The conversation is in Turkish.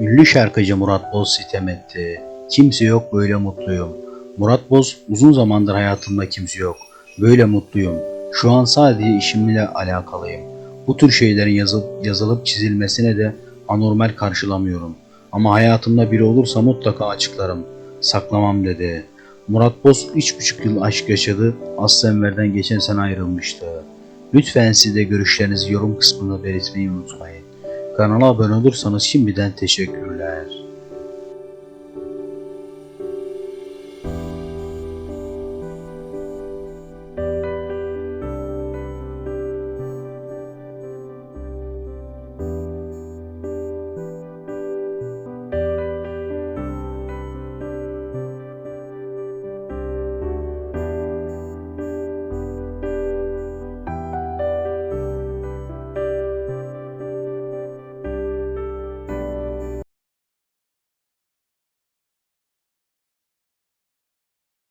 Ünlü şarkıcı Murat Boz sitem etti. Kimse yok böyle mutluyum. Murat Boz uzun zamandır hayatımda kimse yok. Böyle mutluyum. Şu an sadece işimle alakalıyım. Bu tür şeylerin yazılıp, yazılıp çizilmesine de anormal karşılamıyorum. Ama hayatımda biri olursa mutlaka açıklarım. Saklamam dedi. Murat Boz 3,5 yıl aşk yaşadı. Aslı Enver'den geçen sene ayrılmıştı. Lütfen siz de görüşlerinizi yorum kısmında belirtmeyi unutmayın. Kanala abone olursanız şimdiden teşekkürler.